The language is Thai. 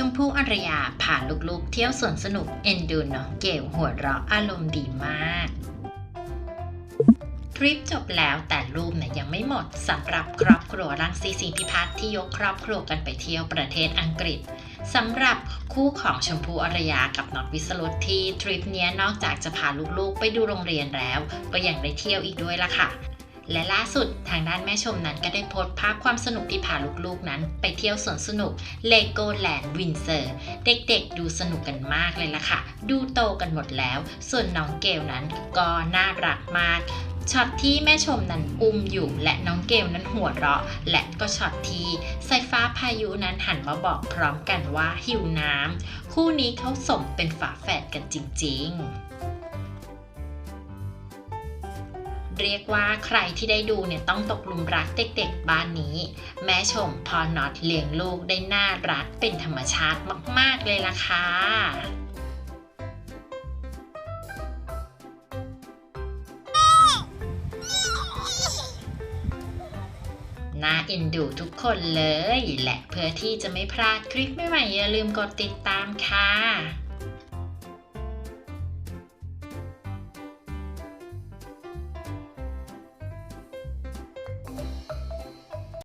ชมพู่อรยาพาลูกๆ เที่ยวสวนสนุกเอ็นดูน้องเกลหัวเราะอารมณ์ดีมาก ทริปจบแล้วแต่รูปเนี่ยยังไม่หมดสำหรับครอบครัวรังสีสิงพิพัฒน์ที่ยกครอบครัวกันไปเที่ยวประเทศอังกฤษสำหรับคู่ของชมพู่อรยากับน็อตวิสรุตที่ทริปนี้นอกจากจะพาลูกๆ ไปดูโรงเรียนแล้ว ก็ยังได้เที่ยวอีกด้วยล่ะค่ะ และล่าสุดทางด้านแม่ชมนั้นก็ได้โพสต์ภาพความสนุกที่พาลูกๆนั้น ไปเที่ยวสวนสนุกเลโกแลนด์วินเซอร์เด็กๆ ดูสนุกกันมากเลยล่ะค่ะ ดูโตกันหมดแล้ว ส่วนน้องเกลนั้นก็น่ารักมากช็อตที่แม่ชมนั้นอุ้มอยู่และน้องเกลนั้นหัวเราะ และก็ช็อตที่สายฟ้าพายุนั้นหันมาบอกพร้อมกันว่าหิวน้ำคู่นี้เขาสมเป็นฝาแฝดกันจริง ๆ เรียกว่าใครที่ได้ดูเนี่ยต้องตกหลุมรักเด็กๆบ้านนี้ แม่ชมพอน็อตเลี้ยงลูกได้น่ารักเป็นธรรมชาติมากๆเลยล่ะค่ะน่าเอ็นดูทุกคนเลย และเพื่อที่จะไม่พลาดคลิปใหม่ๆอย่าลืมกดติดตามค่ะ